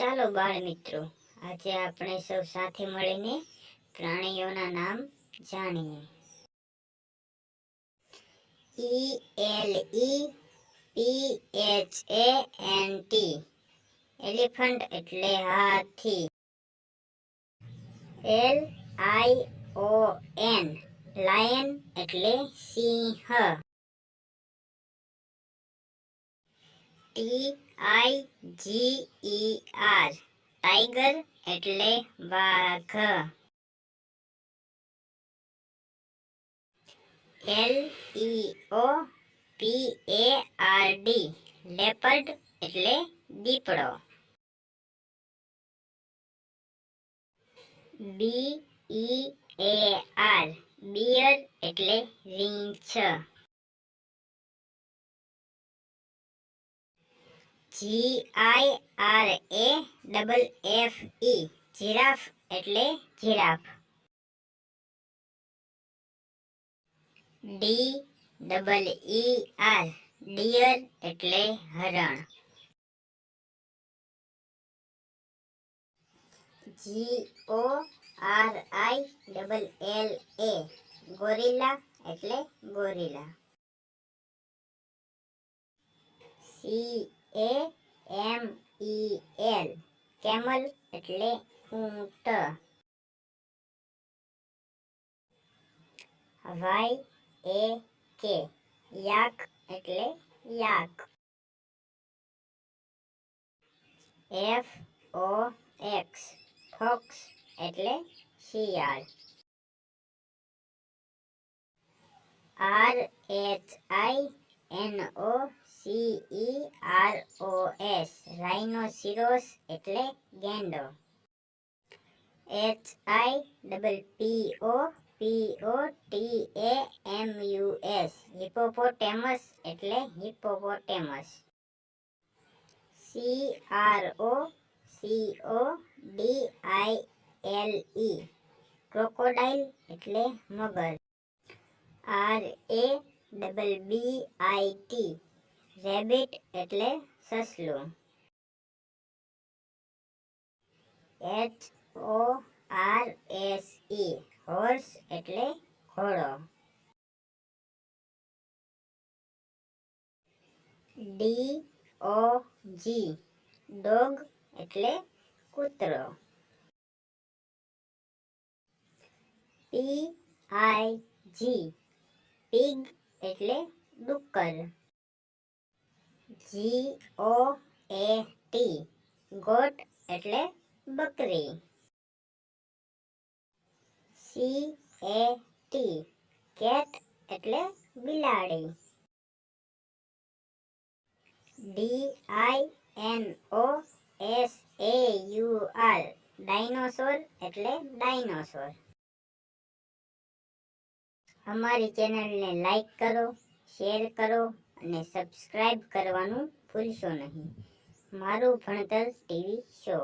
ચાલો બાળ મિત્રો, આજે આપણે સૌ સાથે મળીને પ્રાણીઓના નામ જાણીએ. E L E P H A N T elephant એટલે હાથી. L I O N lion એટલે સિંહ. T I G E R tiger એટલે વાઘ. L E O P A R D leopard એટલે દીપડો. B E A R bear એટલે રીંછ. G I R A double F E giraffe એટલે giraffe D double E R deer એટલે હરણ. G O R I double L A gorilla એટલે gorilla C A M E L camel એટલે ઊંટ. Y A K. Yak એટલે yak. F O X. Fox એટલે શિયાળ. R H I N O C E R O S rhinoceros એટલે ગેંડો. H I double P O P O T A M U S hippopotamus એટલે hippopotamus C R O C O D I L E crocodile એટલે મગર. R A double B I T rabbit એટલે સસલું. H O R S E horse એટલે ઘોડો. D O જી dog એટલે કૂતરો. પી આઈ જી pig એટલે ડુક્કર. જી ઓ એ T got એટલે બકરી. સી એ ટી કેટ એટલે બિલાડી. D I N O S A U R dinosaur એટલે ડાયનોસોર અમારી ચેનલને લાઈક કરો શેર કરો અને સબસ્ક્રાઇબ કરવાનું ભૂલશો નહીં. મારું ભણતર ટીવી શો